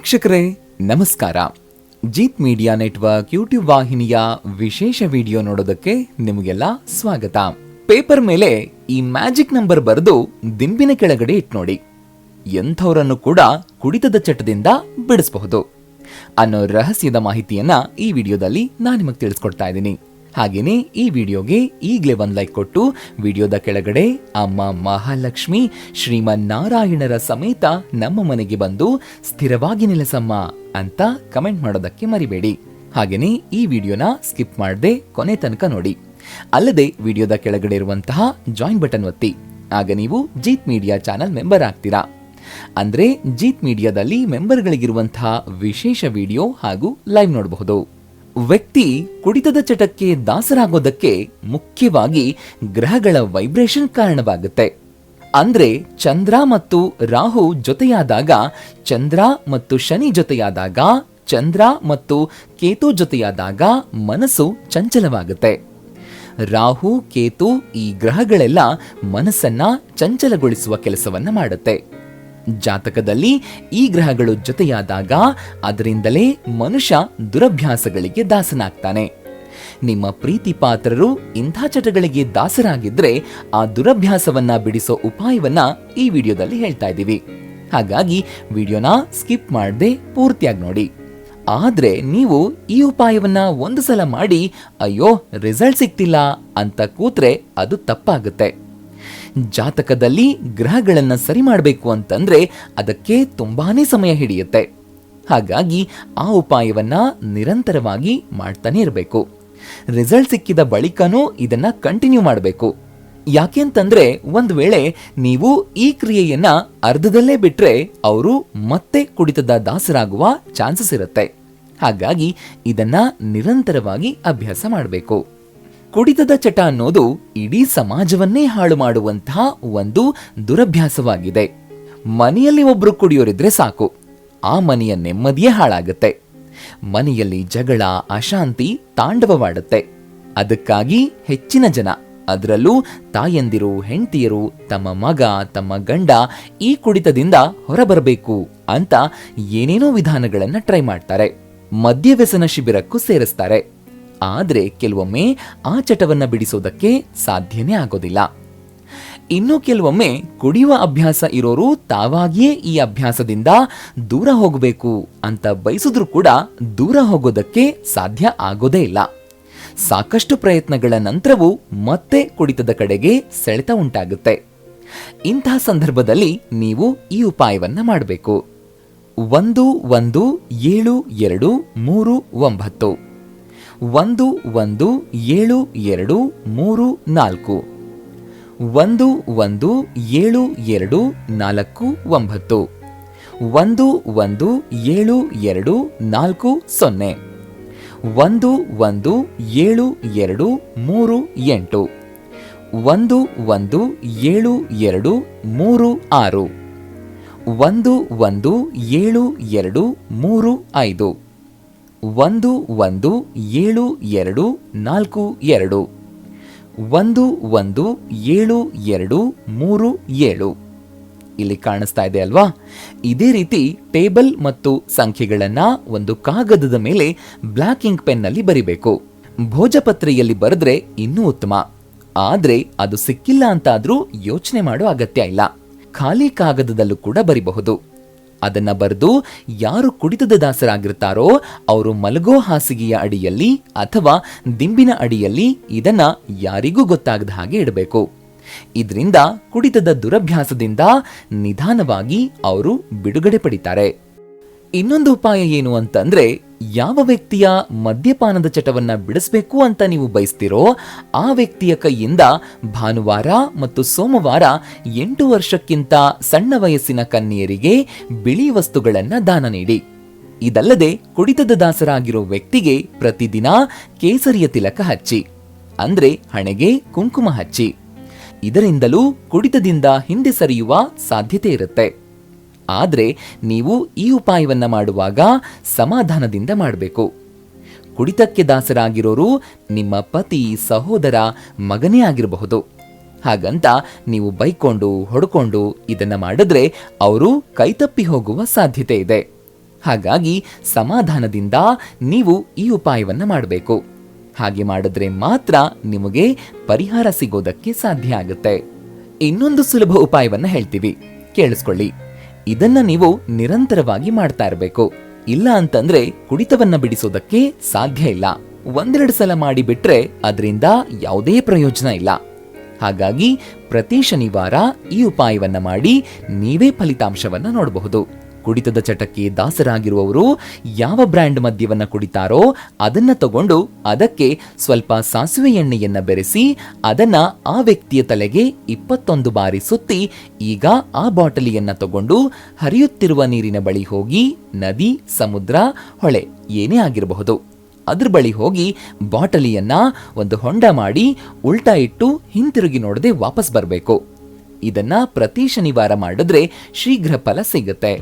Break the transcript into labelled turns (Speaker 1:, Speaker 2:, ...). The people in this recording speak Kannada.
Speaker 1: ವೀಕ್ಷಕರೇ, ನಮಸ್ಕಾರ. ಜೀತ್ ಮೀಡಿಯಾ ನೆಟ್ವರ್ಕ್ ಯೂಟ್ಯೂಬ್ ವಾಹಿನಿಯ ವಿಶೇಷ ವಿಡಿಯೋ ನೋಡೋದಕ್ಕೆ ನಿಮಗೆಲ್ಲ ಸ್ವಾಗತ. ಪೇಪರ್ ಮೇಲೆ ಈ ಮ್ಯಾಜಿಕ್ ನಂಬರ್ ಬರೆದು ದಿಂಬಿನ ಕೆಳಗಡೆ ಇಟ್ ನೋಡಿ. ಎಂಥವರನ್ನು ಕೂಡ ಕುಡಿತದ ಚಟದಿಂದ ಬಿಡಿಸಬಹುದು. ಅನ್ನೋ ರಹಸ್ಯದ ಮಾಹಿತಿಯನ್ನ ಈ ವಿಡಿಯೋದಲ್ಲಿ ನಾನು ನಿಮಗೆ ತಿಳಿಸ್ಕೊಡ್ತಾ ಇದ್ದೀನಿ. ಹಾಗೇನೆ ಈ ವಿಡಿಯೋಗೆ ಈಗಲೇ ಒಂದು ಲೈಕ್ ಕೊಟ್ಟು ವಿಡಿಯೋದ ಕೆಳಗಡೆ ಅಮ್ಮ ಮಹಾಲಕ್ಷ್ಮಿ ಶ್ರೀಮನ್ನಾರಾಯಣರ ಸಮೇತ ನಮ್ಮ ಮನೆಗೆ ಬಂದು ಸ್ಥಿರವಾಗಿ ನೆಲೆಸಮ್ಮ ಅಂತ ಕಮೆಂಟ್ ಮಾಡೋದಕ್ಕೆ ಮರಿಬೇಡಿ. ಹಾಗೇನೆ ಈ ವಿಡಿಯೋನ ಸ್ಕಿಪ್ ಮಾಡದೆ ಕೊನೆ ತನಕ ನೋಡಿ. ಅಲ್ಲದೆ ವಿಡಿಯೋದ ಕೆಳಗಡೆ ಇರುವಂತಹ ಜಾಯಿನ್ ಬಟನ್ ಒತ್ತಿ. ಆಗ ನೀವು ಜೀತ್ ಮೀಡಿಯಾ ಚಾನಲ್ ಮೆಂಬರ್ ಆಗ್ತೀರಾ. ಅಂದ್ರೆ ಜೀತ್ ಮೀಡಿಯಾದಲ್ಲಿ ಮೆಂಬರ್ಗಳಿಗಿರುವಂತಹ ವಿಶೇಷ ವಿಡಿಯೋ ಹಾಗೂ ಲೈವ್ ನೋಡಬಹುದು. ವ್ಯಕ್ತಿ ಕುಡಿತದ ಚಟಕ್ಕೆ ದಾಸರಾಗೋದಕ್ಕೆ ಮುಖ್ಯವಾಗಿ ಗ್ರಹಗಳ ವೈಬ್ರೇಷನ್ ಕಾರಣವಾಗುತ್ತೆ. ಅಂದ್ರೆ ಚಂದ್ರ ಮತ್ತು ರಾಹು ಜೊತೆಯಾದಾಗ, ಚಂದ್ರ ಮತ್ತು ಶನಿ ಜೊತೆಯಾದಾಗ, ಚಂದ್ರ ಮತ್ತು ಕೇತು ಜೊತೆಯಾದಾಗ ಮನಸ್ಸು ಚಂಚಲವಾಗುತ್ತೆ. ರಾಹು, ಕೇತು ಈ ಗ್ರಹಗಳೆಲ್ಲ ಮನಸ್ಸನ್ನ ಚಂಚಲಗೊಳಿಸುವ ಕೆಲಸವನ್ನ ಮಾಡುತ್ತೆ. ಜಾತಕದಲ್ಲಿ ಈ ಗ್ರಹಗಳು ಜೊತೆಯಾದಾಗ ಅದರಿಂದಲೇ ಮನುಷ್ಯ ದುರಭ್ಯಾಸಗಳಿಗೆ ದಾಸನಾಗ್ತಾನೆ. ನಿಮ್ಮ ಪ್ರೀತಿ ಪಾತ್ರರು ಇಂಥ ಚಟಗಳಿಗೆ ದಾಸರಾಗಿದ್ರೆ ಆ ದುರಭ್ಯಾಸವನ್ನ ಬಿಡಿಸೋ ಉಪಾಯವನ್ನ ಈ ವಿಡಿಯೋದಲ್ಲಿ ಹೇಳ್ತಾ ಇದ್ದೀವಿ. ಹಾಗಾಗಿ ವಿಡಿಯೋನ ಸ್ಕಿಪ್ ಮಾಡದೆ ಪೂರ್ತಿಯಾಗಿ ನೋಡಿ. ಆದ್ರೆ ನೀವು ಈ ಉಪಾಯವನ್ನ ಒಂದು ಸಲ ಮಾಡಿ, ಅಯ್ಯೋ, ರಿಸಲ್ಟ್ ಸಿಗ್ತಿಲ್ಲ ಅಂತ ಕೂತ್ರೆ ಅದು ತಪ್ಪಾಗುತ್ತೆ. ಜಾತಕದಲ್ಲಿ ಗ್ರಹಗಳನ್ನು ಸರಿ ಮಾಡಬೇಕು ಅಂತಂದ್ರೆ ಅದಕ್ಕೆ ತುಂಬಾನೇ ಸಮಯ ಹಿಡಿಯುತ್ತೆ. ಹಾಗಾಗಿ ಆ ಉಪಾಯವನ್ನ ನಿರಂತರವಾಗಿ ಮಾಡ್ತಾನೆ ಇರಬೇಕು. ರಿಸಲ್ಟ್ ಸಿಕ್ಕಿದ ಬಳಿಕನೂ ಇದನ್ನ ಕಂಟಿನ್ಯೂ ಮಾಡಬೇಕು. ಯಾಕೆಂತಂದ್ರೆ ಒಂದು ವೇಳೆ ನೀವು ಈ ಕ್ರಿಯೆಯನ್ನ ಅರ್ಧದಲ್ಲೇ ಬಿಟ್ರೆ ಅವರು ಮತ್ತೆ ಕುಡಿತದ ದಾಸರಾಗುವ ಚಾನ್ಸಸ್ ಇರುತ್ತೆ. ಹಾಗಾಗಿ ಇದನ್ನ ನಿರಂತರವಾಗಿ ಅಭ್ಯಾಸ ಮಾಡಬೇಕು. ಕುಡಿತದ ಚಟ ಅನ್ನೋದು ಇಡೀ ಸಮಾಜವನ್ನೇ ಹಾಳು ಮಾಡುವಂತಹ ಒಂದು ದುರಭ್ಯಾಸವಾಗಿದೆ. ಮನೆಯಲ್ಲಿ ಒಬ್ರು ಕುಡಿಯೋರಿದ್ರೆ ಸಾಕು. ಆ ಮನೆಯ ನೆಮ್ಮದಿಯೇ ಹಾಳಾಗುತ್ತೆ. ಮನೆಯಲ್ಲಿ ಜಗಳ, ಅಶಾಂತಿ ತಾಂಡವವಾಡುತ್ತೆ. ಅದಕ್ಕಾಗಿ ಹೆಚ್ಚಿನ ಜನ, ಅದರಲ್ಲೂ ತಾಯಂದಿರು, ಹೆಂಡತಿಯರು, ತಮ್ಮ ಮಗ, ತಮ್ಮ ಗಂಡ ಈ ಕುಡಿತದಿಂದ ಹೊರಬರಬೇಕು ಅಂತ ಏನೇನೋ ವಿಧಾನಗಳನ್ನ ಟ್ರೈ ಮಾಡ್ತಾರೆ. ಮದ್ಯವ್ಯಸನ ಶಿಬಿರಕ್ಕೂ ಸೇರಿಸ್ತಾರೆ. ಆದ್ರೆ ಕೆಲವೊಮ್ಮೆ ಆ ಚಟವನ್ನು ಬಿಡಿಸೋದಕ್ಕೆ ಸಾಧ್ಯನೇ ಆಗೋದಿಲ್ಲ. ಇನ್ನು ಕೆಲವೊಮ್ಮೆ ಕುಡಿಯುವ ಅಭ್ಯಾಸ ಇರೋರು ತಾವಾಗಿಯೇ ಈ ಅಭ್ಯಾಸದಿಂದ ದೂರ ಹೋಗಬೇಕು ಅಂತ ಬಯಸಿದ್ರೂ ಕೂಡ ದೂರ ಹೋಗೋದಕ್ಕೆ ಸಾಧ್ಯ ಆಗೋದೇ ಇಲ್ಲ. ಸಾಕಷ್ಟು ಪ್ರಯತ್ನಗಳ ನಂತರವೂ ಮತ್ತೆ ಕುಡಿತದ ಕಡೆಗೆ ಸೆಳೆತ ಉಂಟಾಗುತ್ತೆ. ಇಂತಹ ಸಂದರ್ಭದಲ್ಲಿ ನೀವು ಈ ಉಪಾಯವನ್ನು ಮಾಡಬೇಕು. ಒಂದು ಒಂದು, ಏಳು, ಎರಡು, ಮೂರು, ಒಂಬತ್ತು. ಒಂದು ಒಂದು, ಏಳು, ಎರಡು, ಮೂರು, ನಾಲ್ಕು. ಒಂದು ಒಂದು, ಏಳು, ಎರಡು, ನಾಲ್ಕು, ಒಂಬತ್ತು. ಒಂದು ಒಂದು, ಏಳು, ಎರಡು, ನಾಲ್ಕು, ಸೊನ್ನೆ. ಒಂದು ಒಂದು, ಏಳು, ಎರಡು, ಮೂರು, ಎಂಟು. ಒಂದು ಒಂದು, ಏಳು, ಎರಡು, ಮೂರು, ಆರು. ಒಂದು ಒಂದು, ಏಳು, ಎರಡು, ಮೂರು, ಐದು. ಒಂದು ಒಂದು, ಏಳು, ಎರಡು, ನಾಲ್ಕು, ಎರಡು. ಒಂದು ಒಂದು, ಏಳು, ಎರಡು, ಮೂರು, ಏಳು. ಇಲ್ಲಿ ಕಾಣಿಸ್ತಾ ಇದೆ ಅಲ್ವಾ? ಇದೇ ರೀತಿ ಟೇಬಲ್ ಮತ್ತು ಸಂಖ್ಯೆಗಳನ್ನ ಒಂದು ಕಾಗದದ ಮೇಲೆ ಬ್ಲಾಕ್ ಇಂಕ್ ಪೆನ್ನಲ್ಲಿ ಬರಿಬೇಕು. ಭೋಜಪತ್ರೆಯಲ್ಲಿ ಬರೆದ್ರೆ ಇನ್ನೂ ಉತ್ತಮ. ಆದ್ರೆ ಅದು ಸಿಕ್ಕಿಲ್ಲ ಅಂತಾದ್ರೂ ಯೋಚನೆ ಮಾಡೋ ಅಗತ್ಯ ಇಲ್ಲ. ಖಾಲಿ ಕಾಗದದಲ್ಲೂ ಕೂಡ ಬರಿಬಹುದು. ಅದನ್ನ ಬರೆದು ಯಾರು ಕುಡಿತದ ದಾಸರಾಗಿರ್ತಾರೋ ಅವರು ಮಲಗೋ ಹಾಸಿಗೆಯ ಅಡಿಯಲ್ಲಿ ಅಥವಾ ದಿಂಬಿನ ಅಡಿಯಲ್ಲಿ ಇದನ್ನ ಯಾರಿಗೂ ಗೊತ್ತಾಗದ ಹಾಗೆ ಇಡಬೇಕು. ಇದರಿಂದ ಕುಡಿತದ ದುರಭ್ಯಾಸದಿಂದ ನಿಧಾನವಾಗಿ ಅವರು ಬಿಡುಗಡೆ ಪಡಿತಾರೆ. ಇನ್ನೊಂದು ಉಪಾಯ ಏನು ಅಂತಂದ್ರೆ ಯಾವ ವ್ಯಕ್ತಿಯ ಮದ್ಯಪಾನದ ಚಟವನ್ನ ಬಿಡಿಸಬೇಕು ಅಂತ ನೀವು ಬಯಸ್ತಿರೋ, ಆ ವ್ಯಕ್ತಿಯ ಕೈಯಿಂದ ಭಾನುವಾರ ಮತ್ತು ಸೋಮವಾರ ಎಂಟು ವರ್ಷಕ್ಕಿಂತ ಸಣ್ಣ ವಯಸ್ಸಿನ ಕನ್ಯೆಯರಿಗೆ ಬಿಳಿ ವಸ್ತುಗಳನ್ನು ದಾನ ನೀಡಿ. ಇದಲ್ಲದೆ ಕುಡಿತದ ದಾಸರಾಗಿರೋ ವ್ಯಕ್ತಿಗೆ ಪ್ರತಿದಿನ ಕೇಸರಿಯ ತಿಲಕ ಹಚ್ಚಿ, ಅಂದ್ರೆ ಹಣೆಗೆ ಕುಂಕುಮ ಹಚ್ಚಿ. ಇದರಿಂದಲೂ ಕುಡಿತದಿಂದ ಹಿಂದೆ ಸರಿಯುವ ಸಾಧ್ಯತೆ ಇರುತ್ತೆ. ಆದ್ರೆ ನೀವು ಈ ಉಪಾಯವನ್ನು ಮಾಡುವಾಗ ಸಮಾಧಾನದಿಂದ ಮಾಡಬೇಕು. ಕುಡಿತಕ್ಕೆ ದಾಸರಾಗಿರೋರು ನಿಮ್ಮ ಪತಿ ಸಹೋದರ ಮಗನೇ ಆಗಿರಬಹುದು. ಹಾಗಂತ ನೀವು ಬೈಕೊಂಡು, ಹೊಡ್ಕೊಂಡು ಇದನ್ನ ಮಾಡಿದ್ರೆ ಅವರು ಕೈತಪ್ಪಿ ಹೋಗುವ ಸಾಧ್ಯತೆ ಇದೆ. ಹಾಗಾಗಿ ಸಮಾಧಾನದಿಂದ ನೀವು ಈ ಉಪಾಯವನ್ನು ಮಾಡಬೇಕು. ಹಾಗೆ ಮಾಡಿದ್ರೆ ಮಾತ್ರ ನಿಮಗೆ ಪರಿಹಾರ ಸಿಗೋದಕ್ಕೆ ಸಾಧ್ಯ ಆಗುತ್ತೆ. ಇನ್ನೊಂದು ಸುಲಭ ಉಪಾಯವನ್ನು ಹೇಳ್ತೀವಿ. ಕೇಳಿಸ್ಕೊಳ್ಳಿ. ಇದನ್ನ ನೀವು ನಿರಂತರವಾಗಿ ಮಾಡ್ತಾ ಇರಬೇಕು. ಇಲ್ಲ ಅಂತಂದ್ರೆ ಕುಡಿತವನ್ನ ಬಿಡಿಸೋದಕ್ಕೆ ಸಾಧ್ಯ ಇಲ್ಲ. ಒಂದೆರಡು ಸಲ ಮಾಡಿ ಬಿಟ್ರೆ ಅದರಿಂದ ಯಾವುದೇ ಪ್ರಯೋಜನ ಇಲ್ಲ. ಹಾಗಾಗಿ ಪ್ರತಿ ಶನಿವಾರ ಈ ಉಪಾಯವನ್ನ ಮಾಡಿ ನೀವೇ ಫಲಿತಾಂಶವನ್ನ ನೋಡಬಹುದು. ಕುಡಿತದ ಚಟಕ್ಕೆ ದಾಸರಾಗಿರುವವರು ಯಾವ ಬ್ರ್ಯಾಂಡ್ ಮದ್ಯವನ್ನು ಕುಡಿತಾರೋ ಅದನ್ನು ತಗೊಂಡು ಅದಕ್ಕೆ ಸ್ವಲ್ಪ ಸಾಸಿವೆ ಎಣ್ಣೆಯನ್ನು ಬೆರೆಸಿ ಅದನ್ನು ಆ ವ್ಯಕ್ತಿಯ ತಲೆಗೆ ಇಪ್ಪತ್ತೊಂದು ಬಾರಿ ಸುತ್ತಿ ಈಗ ಆ ಬಾಟಲಿಯನ್ನು ತಗೊಂಡು ಹರಿಯುತ್ತಿರುವ ನೀರಿನ ಬಳಿ ಹೋಗಿ ನದಿ, ಸಮುದ್ರ, ಹೊಳೆ ಏನೇ ಆಗಿರಬಹುದು. ಅದ್ರ ಬಳಿ ಹೋಗಿ ಬಾಟಲಿಯನ್ನ ಒಂದು ಹೊಂಡ ಮಾಡಿ ಉಲ್ಟಾ ಇಟ್ಟು ಹಿಂತಿರುಗಿ ನೋಡದೆ ವಾಪಸ್ ಬರಬೇಕು. ಇದನ್ನ ಪ್ರತಿ ಶನಿವಾರ ಮಾಡಿದ್ರೆ ಶೀಘ್ರ ಫಲ ಸಿಗುತ್ತೆ.